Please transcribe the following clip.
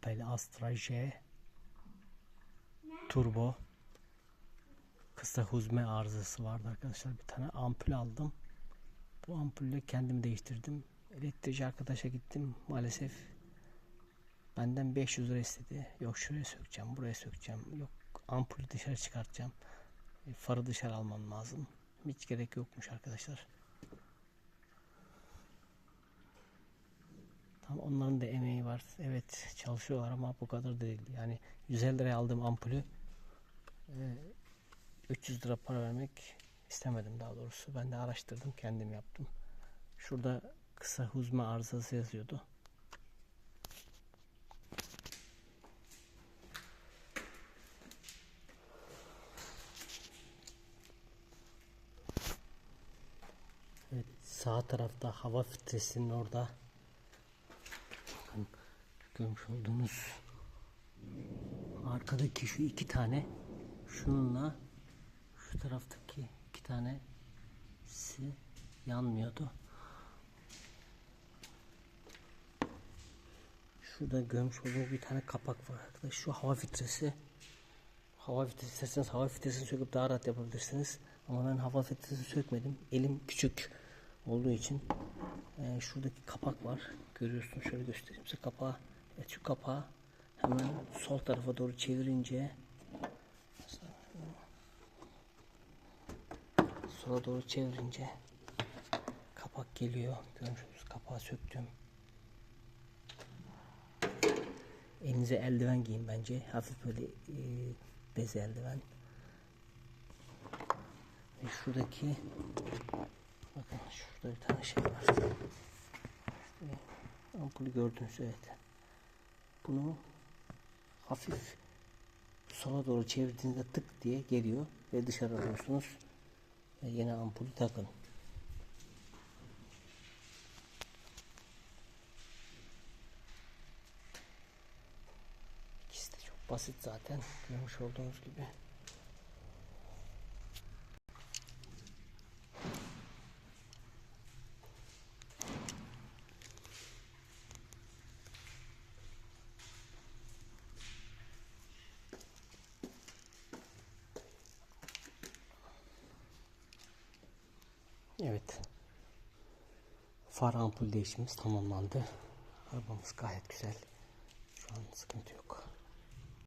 Opel Astra J Turbo kısa huzme arızası vardı arkadaşlar. Bir tane ampul aldım. Bu ampulle kendim değiştirdim. Elektrici arkadaşa gittim. Maalesef benden 500 lira istedi. Yok şuraya sökeceğim, buraya sökeceğim. Yok ampulü dışarı çıkartacağım. E, farı dışarı almam lazım. Hiç gerek yokmuş arkadaşlar. Tam onların da emeği var. Evet çalışıyorlar ama bu kadar değil. Yani 150 liraya aldığım ampulü e, 300 lira para vermek istemedim daha doğrusu. Ben de araştırdım, kendim yaptım. Şurada kısa huzme arızası yazıyordu. Evet, sağ tarafta hava filtresinin orada görmüş olduğunuz arkadaki şu iki tane şununla şu taraftaki iki tanesi yanmıyordu. Şurada görmüş olduğunuz bir tane kapak var arkadaş. Şu hava filtresi. Hava filtresi isterseniz hava filtresini söküp daha rahat yapabilirsiniz. Ama ben hava filtresini sökmedim. Elim küçük olduğu için e, şuradaki kapak var. Görüyorsunuz şöyle göstereyim size kapağı. Evet şu kapağı hemen sol tarafa doğru çevirince sola doğru çevirince kapak geliyor. Görmüşsünüz kapağı söktüm. Elinize eldiven giyin bence. Hafif böyle e, bez eldiven. Ve şuradaki bakın şurada bir tane şey var. İşte ampulü gördünüz evet. Bunu hafif sola doğru çevirdiğinizde tık diye geliyor ve dışarı alıyorsunuz. Ve yine ampulü takın. İkisi de çok basit zaten. Görmüş olduğunuz gibi. Evet. Far ampul değişimimiz tamamlandı. Arabamız gayet güzel. Şu an sıkıntı yok.